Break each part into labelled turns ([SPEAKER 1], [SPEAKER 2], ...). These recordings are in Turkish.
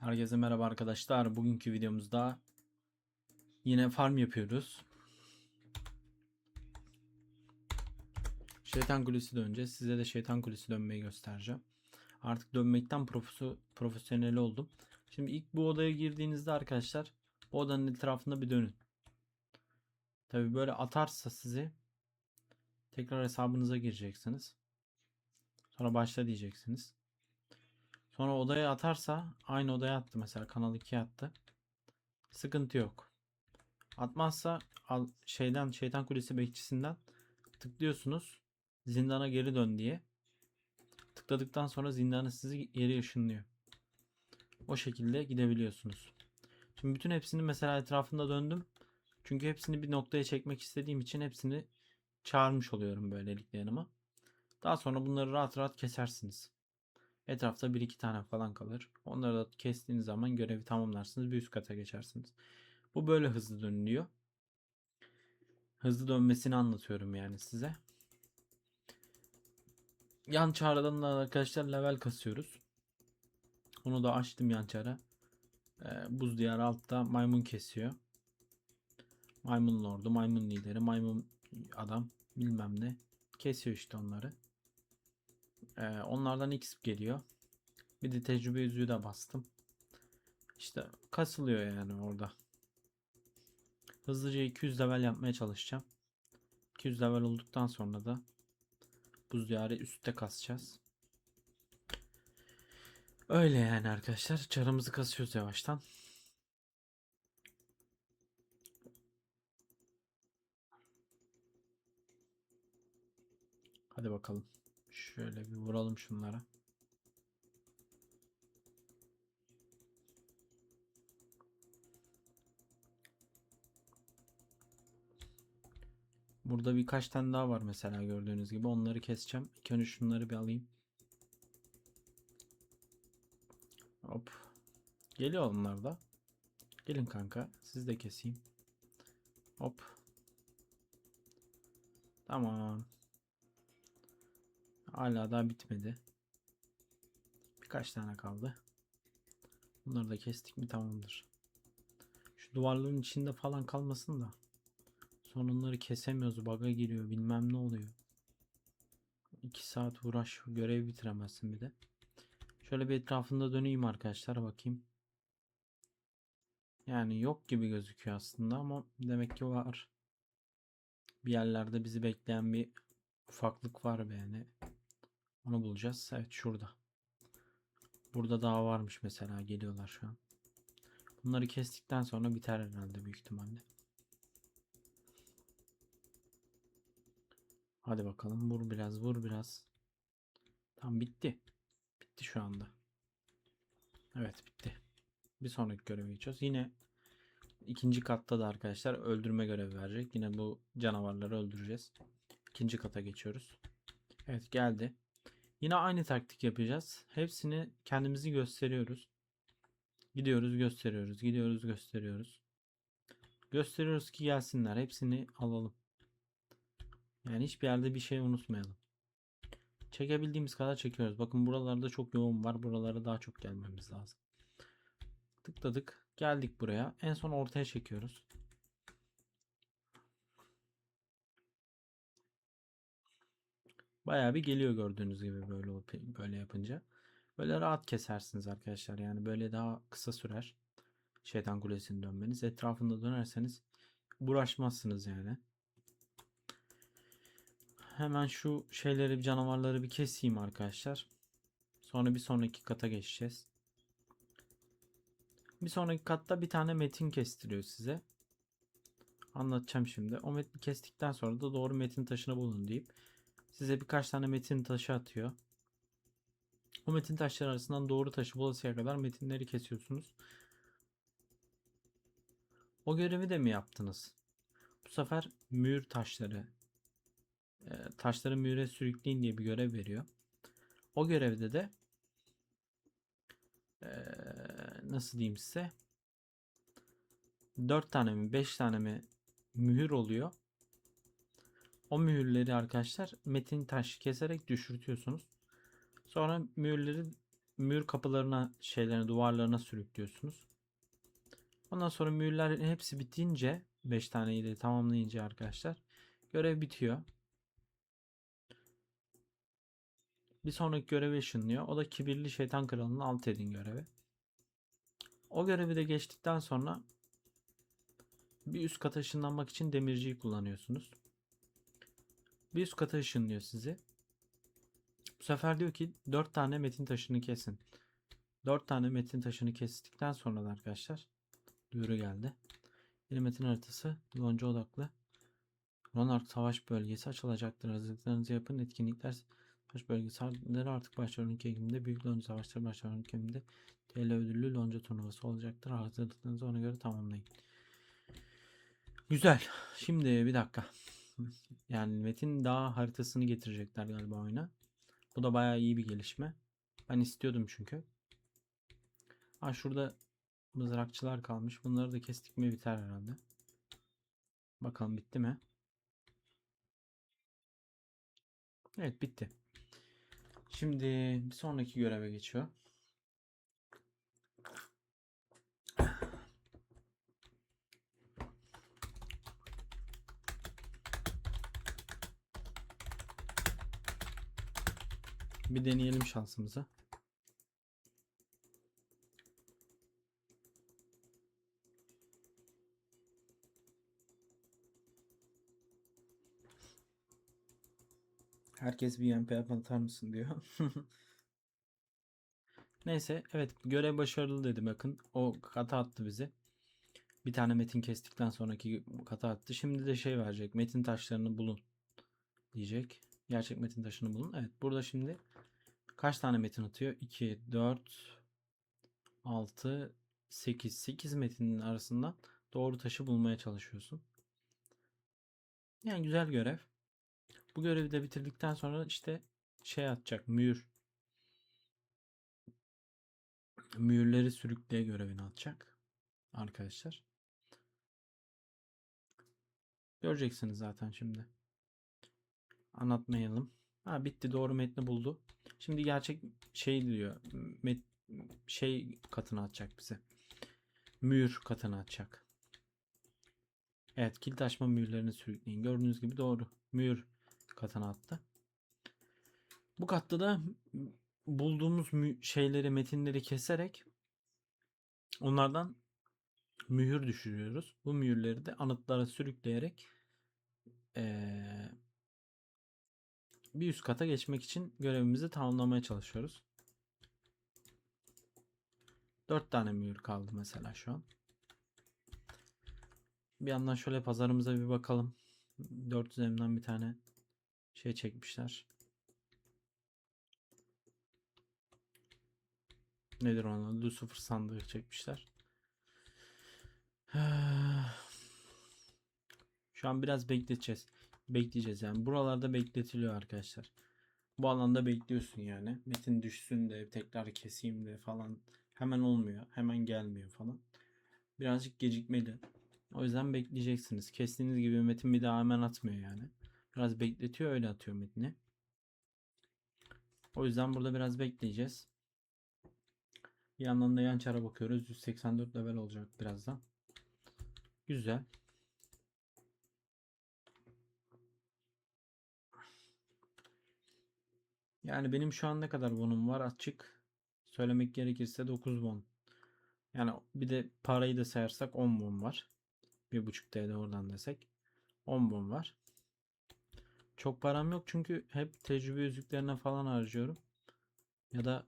[SPEAKER 1] Herkese merhaba arkadaşlar. Bugünkü videomuzda yine farm yapıyoruz. Şeytan kulesi döneceğiz. Size de şeytan kulesi dönmeyi göstereceğim. Artık dönmekten profesyonel oldum. Şimdi ilk bu odaya girdiğinizde arkadaşlar bu odanın etrafında bir dönün. Tabi böyle atarsa sizi tekrar hesabınıza gireceksiniz. Sonra başla diyeceksiniz. Sonra odaya atarsa aynı odaya attı mesela kanal 2'ye attı. Sıkıntı yok. Atmazsa al, şeyden şeytan kulesi bekçisinden tıklıyorsunuz. Zindana geri dön diye. Tıkladıktan sonra zindanı sizi geri ışınlıyor. O şekilde gidebiliyorsunuz. Şimdi bütün hepsini mesela etrafında döndüm. Çünkü hepsini bir noktaya çekmek istediğim için hepsini çağırmış oluyorum böylelikle yanıma. Daha sonra bunları rahat rahat kesersiniz. Etrafta bir iki tane falan kalır. Onları da kestiğiniz zaman görevi tamamlarsınız. Bir üst kata geçersiniz. Bu böyle hızlı dönülüyor. Hızlı dönmesini anlatıyorum yani size. Yan çağrıdan da arkadaşlar level kasıyoruz. Onu da açtım yan çağrı. Ee, buz diyarı altta maymun kesiyor. Maymun lordu, maymun lideri, maymun adam bilmem ne. Kesiyor işte onları. Ee, onlardan XP geliyor. Bir de tecrübe yüzüğü de bastım. İşte kasılıyor yani orada. Hızlıca 200 level yapmaya çalışacağım. 200 level olduktan sonra da buz diyarı üstte kasacağız. Öyle yani arkadaşlar. Çarımızı kasıyoruz yavaştan. Hadi bakalım. Şöyle bir vuralım şunlara. Burada birkaç tane daha var mesela gördüğünüz gibi. Onları keseceğim. İlk önce şunları bir alayım. Hop. Geliyor onlar da. Gelin kanka. Siz de keseyim. Hop. Tamam. Hala daha bitmedi. Birkaç tane kaldı. Bunları da kestik mi tamamdır. Şu duvarların içinde falan kalmasın da. Sonra onları kesemiyoruz. Bug'a giriyor. Bilmem ne oluyor. 2 saat uğraş. Görev bitiremezsin bir de. Şöyle bir etrafında döneyim arkadaşlar. Bakayım. Yani yok gibi gözüküyor aslında ama demek ki var. Bir yerlerde bizi bekleyen bir ufaklık var be yani. Onu bulacağız. Evet şurada. Burada daha varmış mesela. Geliyorlar şu an. Bunları kestikten sonra biter herhalde büyük ihtimalle. Hadi bakalım vur biraz vur biraz. Tam bitti. Bitti şu anda. Evet bitti. Bir sonraki göreve geçiyoruz. Yine ikinci katta da arkadaşlar öldürme görevi verecek. Yine bu canavarları öldüreceğiz. İkinci kata geçiyoruz. Evet geldi. Yine aynı taktik yapacağız. Hepsini kendimizi gösteriyoruz. Gidiyoruz gösteriyoruz. Gidiyoruz gösteriyoruz. Gösteriyoruz ki gelsinler. Hepsini alalım. Yani hiçbir yerde bir şey unutmayalım. Çekebildiğimiz kadar çekiyoruz. Bakın buralarda çok yoğun var. Buralara daha çok gelmemiz lazım. Tıkladık. Geldik buraya. En son ortaya çekiyoruz. Bayağı bir geliyor gördüğünüz gibi böyle böyle yapınca. Böyle rahat kesersiniz arkadaşlar. Yani böyle daha kısa sürer. Şeytan kulesini dönmeniz. Etrafında dönerseniz uğraşmazsınız yani. Hemen şu şeyleri canavarları bir keseyim arkadaşlar. Sonra bir sonraki kata geçeceğiz. Bir sonraki katta bir tane metin kestiriyor size. Anlatacağım şimdi. O metni kestikten sonra da doğru metin taşını bulun deyip size birkaç tane metin taşı atıyor. O metin taşları arasından doğru taşı bulasıya kadar metinleri kesiyorsunuz. O görevi de mi yaptınız? Bu sefer mühür taşları e, taşları mühüre sürükleyin diye bir görev veriyor. O görevde de e, nasıl diyeyim size 4 tane mi 5 tane mi mühür oluyor. O mühürleri arkadaşlar metin taş keserek düşürtüyorsunuz. Sonra mühürleri mühür kapılarına, şeylerine, duvarlarına sürüklüyorsunuz. Ondan sonra mühürler hepsi bitince 5 taneyi de tamamlayınca arkadaşlar görev bitiyor. Bir sonraki görevi ışınlıyor. O da kibirli şeytan kralının alt edin görevi. O görevi de geçtikten sonra bir üst kata ışınlanmak için demirciyi kullanıyorsunuz. Bir üst kata ışınlıyor sizi. Bu sefer diyor ki 4 tane metin taşını kesin. 4 tane metin taşını kestikten sonra da arkadaşlar duyuru geldi. Yeni metin haritası yonca odaklı. Ronark savaş bölgesi açılacaktır. Hazırlıklarınızı yapın. Etkinlikler savaş bölgesi artık başlar 12 Ekim'de. Büyük Lonca savaşları başlar 12 Ekim'de. TL ödüllü Lonca turnuvası olacaktır. Hazırlıklarınızı ona göre tamamlayın. Güzel. Şimdi bir dakika. Yani Metin daha haritasını getirecekler galiba oyuna. Bu da bayağı iyi bir gelişme. Ben istiyordum çünkü. Ha şurada mızrakçılar kalmış. Bunları da kestik mi biter herhalde. Bakalım bitti mi? Evet bitti. Şimdi bir sonraki göreve geçiyor. Bir deneyelim şansımızı. Herkes bir MP atar mısın diyor. Neyse evet görev başarılı dedi bakın. O kata attı bizi. Bir tane metin kestikten sonraki kata attı. Şimdi de şey verecek. Metin taşlarını bulun diyecek. Gerçek metin taşını bulun. Evet burada şimdi kaç tane metin atıyor? 2, 4, 6, 8. 8 metinin arasından doğru taşı bulmaya çalışıyorsun. Yani güzel görev. Bu görevi de bitirdikten sonra işte şey atacak. Mühür. Mühürleri sürükleye görevini atacak. Arkadaşlar. Göreceksiniz zaten şimdi. Anlatmayalım. Ha bitti doğru metni buldu. Şimdi gerçek şey diyor. Met, şey katını atacak bize. Mühür katını atacak. Evet kilit açma mühürlerini sürükleyin. Gördüğünüz gibi doğru. Mühür katına attı. Bu katta da bulduğumuz şeyleri, metinleri keserek onlardan mühür düşürüyoruz. Bu mühürleri de anıtlara sürükleyerek ee, bir üst kata geçmek için görevimizi tamamlamaya çalışıyoruz. 4 tane mühür kaldı mesela şu an. Bir yandan şöyle pazarımıza bir bakalım. 400 M'den bir tane şey çekmişler. Nedir onun? Lucifer sandığı çekmişler. Şu an biraz bekleteceğiz. Bekleyeceğiz yani. Buralarda bekletiliyor arkadaşlar. Bu alanda bekliyorsun yani. Metin düşsün de tekrar keseyim de falan. Hemen olmuyor. Hemen gelmiyor falan. Birazcık gecikmeli. O yüzden bekleyeceksiniz. Kestiğiniz gibi metin bir daha hemen atmıyor yani. Biraz bekletiyor öyle atıyor metni. O yüzden burada biraz bekleyeceğiz. Bir yandan da yan çara bakıyoruz. 184 level olacak birazdan. Güzel. Yani benim şu an ne kadar bonum var açık. Söylemek gerekirse 9 bon. Yani bir de parayı da sayarsak 10 bon var. 1.5 TL oradan desek. 10 bon var. Çok param yok çünkü hep tecrübe yüzüklerine falan harcıyorum. Ya da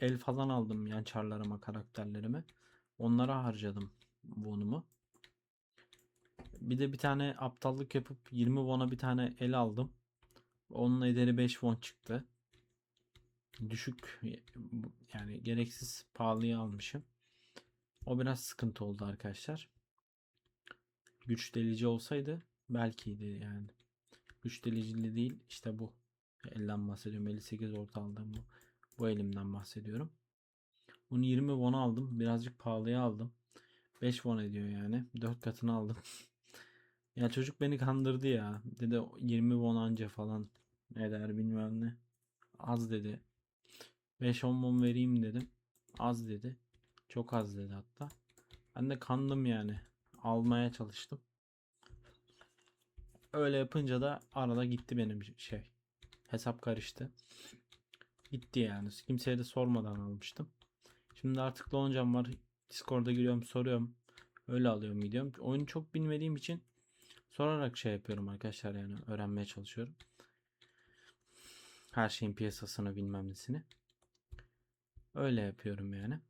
[SPEAKER 1] el falan aldım yani çarlarıma, karakterlerime. Onlara harcadım bonumu. Bir de bir tane aptallık yapıp 20 won'a bir tane el aldım. Onun ederi 5 won çıktı. Düşük yani gereksiz pahalıya almışım. O biraz sıkıntı oldu arkadaşlar. Güç delici olsaydı belkiydi yani. Güç delicili değil işte bu. Elden bahsediyorum. 58 orta aldım bu. Bu elimden bahsediyorum. Bunu 20 won aldım. Birazcık pahalıya aldım. 5 won ediyor yani. 4 katını aldım. ya çocuk beni kandırdı ya. Dedi 20 won anca falan eder bilmem ne. Az dedi. 5-10 mum vereyim dedim. Az dedi. Çok az dedi hatta. Ben de kandım yani. Almaya çalıştım. Öyle yapınca da arada gitti benim şey. Hesap karıştı. Gitti yani. Kimseye de sormadan almıştım. Şimdi artık loncam var. Discord'a giriyorum soruyorum. Öyle alıyorum gidiyorum. Oyunu çok bilmediğim için sorarak şey yapıyorum arkadaşlar yani öğrenmeye çalışıyorum. Her şeyin piyasasını bilmem nesini. Öyle yapıyorum yani.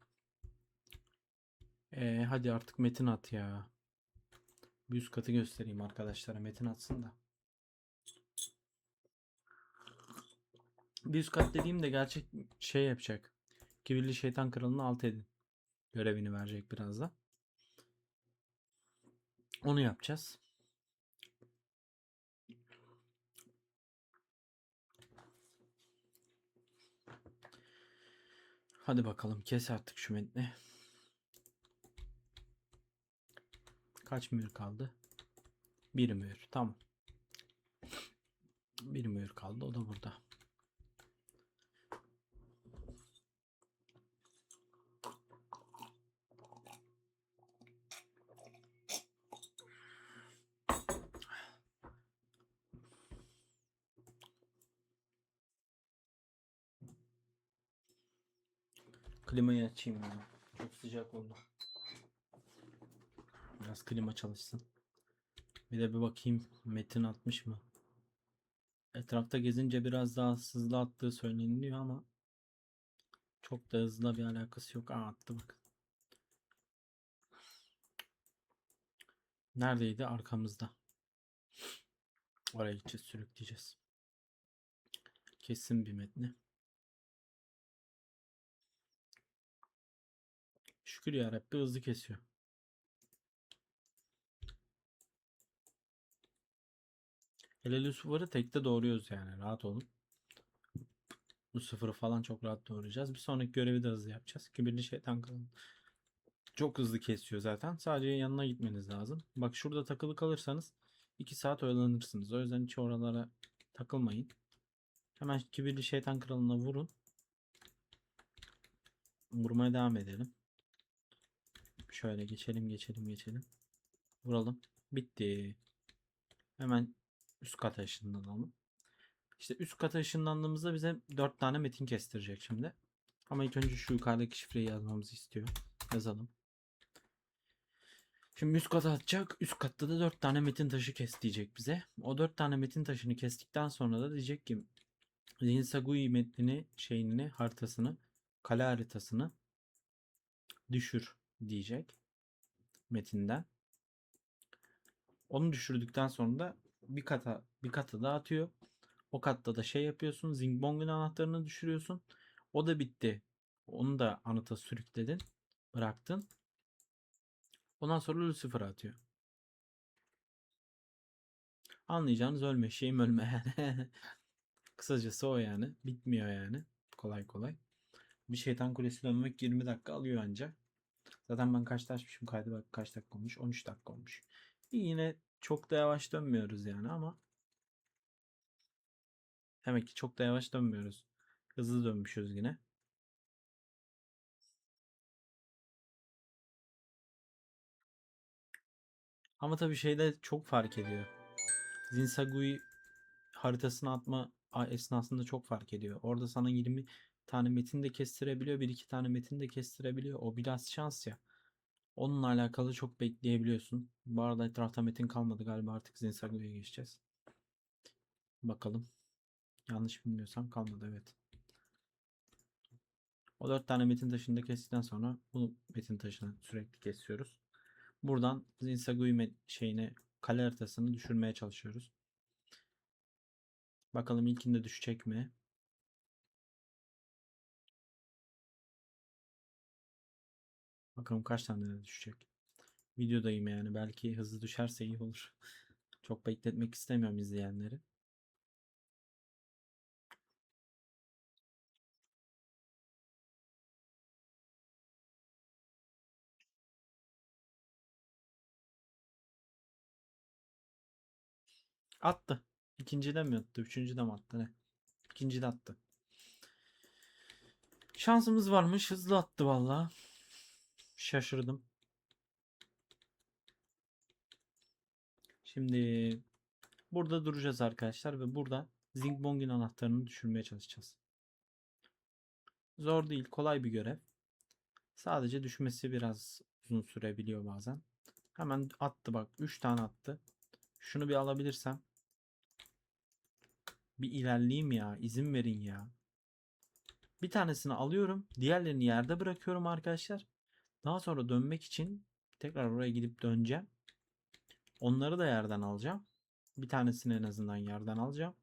[SPEAKER 1] Ee, hadi artık metin at ya. Bir üst katı göstereyim arkadaşlara. Metin atsın da. Bir üst kat dediğimde gerçek şey yapacak. Kibirli şeytan kralını alt edin. Görevini verecek biraz da. Onu yapacağız. Hadi bakalım kes artık şu metni. Kaç mühür kaldı? Bir mühür. Tamam. Bir mühür kaldı. O da burada. Klimayı açayım ya. Çok sıcak oldu. Biraz klima çalışsın. Bir de bir bakayım Metin atmış mı? Etrafta gezince biraz daha hızlı attığı söyleniliyor ama çok da hızlı bir alakası yok. Aa attı bak. Neredeydi? Arkamızda. Oraya gideceğiz, sürükleyeceğiz. Kesin bir metni. Şükür ya Rabbi hızlı kesiyor. Hele Lucifer'ı tekte doğruyoruz yani. Rahat olun. Lucifer'ı falan çok rahat doğrayacağız. Bir sonraki görevi de hızlı yapacağız. Kibirli şeytan kalın. Çok hızlı kesiyor zaten. Sadece yanına gitmeniz lazım. Bak şurada takılı kalırsanız 2 saat oyalanırsınız. O yüzden hiç oralara takılmayın. Hemen kibirli şeytan kralına vurun. Vurmaya devam edelim. Şöyle geçelim geçelim geçelim. Vuralım. Bitti. Hemen üst kata ışınlanalım. İşte üst kata ışınlandığımızda bize 4 tane metin kestirecek şimdi. Ama ilk önce şu yukarıdaki şifreyi yazmamızı istiyor. Yazalım. Şimdi üst kata atacak. Üst katta da 4 tane metin taşı kes diyecek bize. O 4 tane metin taşını kestikten sonra da diyecek ki Zinsagui metnini, şeyini, haritasını, kale haritasını düşür diyecek metinden. Onu düşürdükten sonra da bir kata bir kata daha atıyor. O katta da şey yapıyorsun. Zingbong'un anahtarını düşürüyorsun. O da bitti. Onu da anıta sürükledin. Bıraktın. Ondan sonra Lucifer'a atıyor. Anlayacağınız ölme. Şeyim ölme yani. Kısacası o yani. Bitmiyor yani. Kolay kolay. Bir şeytan kulesi dönmek 20 dakika alıyor ancak. Zaten ben kaçta açmışım kaydı bak kaç dakika olmuş? 13 dakika olmuş. Yine çok da yavaş dönmüyoruz yani ama demek ki çok da yavaş dönmüyoruz. Hızlı dönmüşüz yine. Ama tabii şeyde çok fark ediyor. Zinsagui haritasını atma esnasında çok fark ediyor. Orada sana 20 tane metin de kestirebiliyor. Bir iki tane metin de kestirebiliyor. O biraz şans ya. Onunla alakalı çok bekleyebiliyorsun. Bu arada etrafta metin kalmadı galiba artık Zinsagu'ya geçeceğiz. Bakalım. Yanlış bilmiyorsam kalmadı evet. O dört tane metin taşını da kestikten sonra bu metin taşını sürekli kesiyoruz. Buradan Zinsagui şeyine kale haritasını düşürmeye çalışıyoruz. Bakalım ilkinde düşecek mi? Bakalım kaç tane düşecek. Videodayım yani. Belki hızlı düşerse iyi olur. Çok bekletmek istemiyorum izleyenleri. Attı. İkinci de mi attı? Üçüncü de mi attı? Ne? İkinci de attı. Şansımız varmış. Hızlı attı valla. Şaşırdım. Şimdi burada duracağız arkadaşlar ve burada Zingbong'un anahtarını düşürmeye çalışacağız. Zor değil, kolay bir görev. Sadece düşmesi biraz uzun sürebiliyor bazen. Hemen attı bak. 3 tane attı. Şunu bir alabilirsem. Bir ilerleyeyim ya. izin verin ya. Bir tanesini alıyorum. Diğerlerini yerde bırakıyorum arkadaşlar. Daha sonra dönmek için tekrar oraya gidip döneceğim. Onları da yerden alacağım. Bir tanesini en azından yerden alacağım.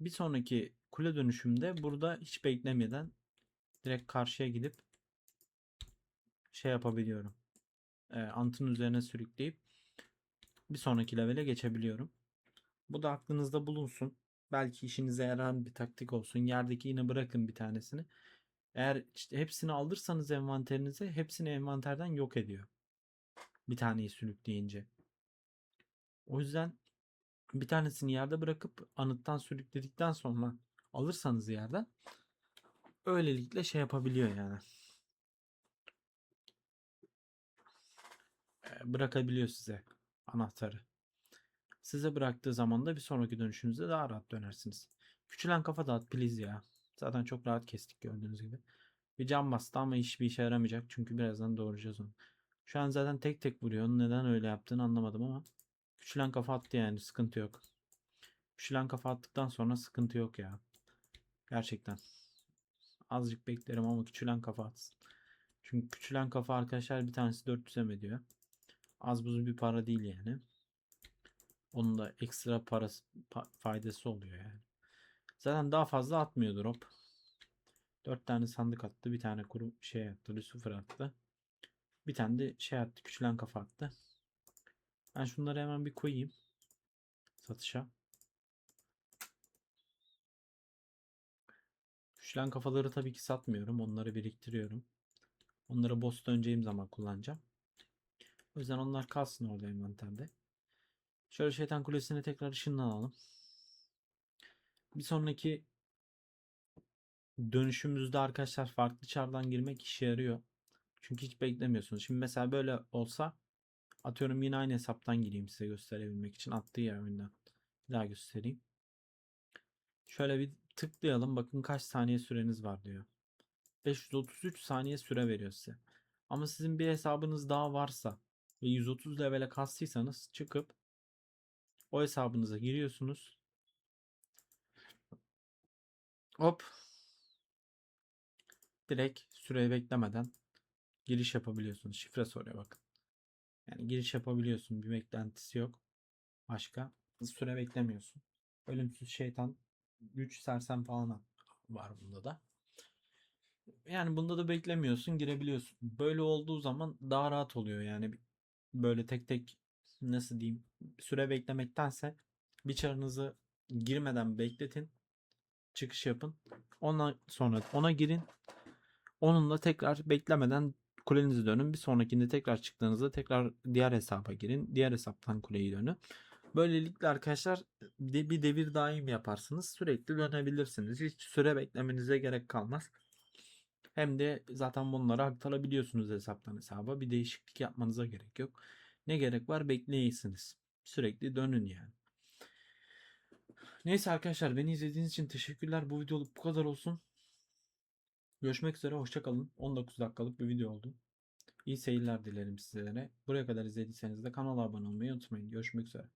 [SPEAKER 1] Bir sonraki kule dönüşümde burada hiç beklemeden direkt karşıya gidip şey yapabiliyorum. E, antın üzerine sürükleyip bir sonraki levele geçebiliyorum. Bu da aklınızda bulunsun. Belki işinize yarar bir taktik olsun. Yerdeki yine bırakın bir tanesini. Eğer işte hepsini alırsanız envanterinize hepsini envanterden yok ediyor. Bir taneyi sürükleyince. O yüzden bir tanesini yerde bırakıp anıttan sürükledikten sonra alırsanız yerden öylelikle şey yapabiliyor yani. Bırakabiliyor size anahtarı. Size bıraktığı zaman da bir sonraki dönüşünüzde daha rahat dönersiniz. Küçülen kafa dağıt please ya. Zaten çok rahat kestik gördüğünüz gibi. Bir cam bastı ama hiçbir işe yaramayacak. Çünkü birazdan doğuracağız onu. Şu an zaten tek tek vuruyor. Neden öyle yaptığını anlamadım ama. Küçülen kafa attı yani. Sıkıntı yok. Küçülen kafa attıktan sonra sıkıntı yok ya. Gerçekten. Azıcık beklerim ama küçülen kafa atsın. Çünkü küçülen kafa arkadaşlar bir tanesi 400 em ediyor. Az buz bir para değil yani. Onun da ekstra parası pa- faydası oluyor yani. Zaten daha fazla atmıyor drop. 4 tane sandık attı. Bir tane kuru şey attı. Lucifer attı. Bir tane de şey attı. Küçülen kafa attı. Ben şunları hemen bir koyayım. Satışa. Küçülen kafaları tabii ki satmıyorum. Onları biriktiriyorum. Onları boss döneceğim zaman kullanacağım. O yüzden onlar kalsın orada envanterde. Şöyle şeytan kulesine tekrar ışınlanalım. Bir sonraki dönüşümüzde arkadaşlar farklı çardan girmek işe yarıyor. Çünkü hiç beklemiyorsunuz. Şimdi mesela böyle olsa atıyorum yine aynı hesaptan gireyim size gösterebilmek için. Attığı yer oyundan. Bir daha göstereyim. Şöyle bir tıklayalım. Bakın kaç saniye süreniz var diyor. 533 saniye süre veriyor size. Ama sizin bir hesabınız daha varsa ve 130 levele kastıysanız çıkıp o hesabınıza giriyorsunuz. Hop. Direkt süreyi beklemeden giriş yapabiliyorsunuz. Şifre soruyor bakın. Yani giriş yapabiliyorsun. Bir beklentisi yok. Başka. Süre beklemiyorsun. Ölümsüz şeytan güç sersem falan var bunda da. Yani bunda da beklemiyorsun girebiliyorsun. Böyle olduğu zaman daha rahat oluyor yani. Böyle tek tek nasıl diyeyim süre beklemektense bir çarınızı girmeden bekletin. Çıkış yapın. Ondan sonra ona girin. Onunla tekrar beklemeden kulenizi dönün. Bir sonrakinde tekrar çıktığınızda tekrar diğer hesaba girin. Diğer hesaptan kuleyi dönün. Böylelikle arkadaşlar bir devir daim yaparsınız. Sürekli dönebilirsiniz. Hiç süre beklemenize gerek kalmaz. Hem de zaten bunları aktarabiliyorsunuz hesaptan hesaba. Bir değişiklik yapmanıza gerek yok. Ne gerek var bekleyesiniz. Sürekli dönün yani. Neyse arkadaşlar beni izlediğiniz için teşekkürler. Bu videoluk bu kadar olsun. Görüşmek üzere hoşçakalın. 19 dakikalık bir video oldu. İyi seyirler dilerim sizlere. Buraya kadar izlediyseniz de kanala abone olmayı unutmayın. Görüşmek üzere.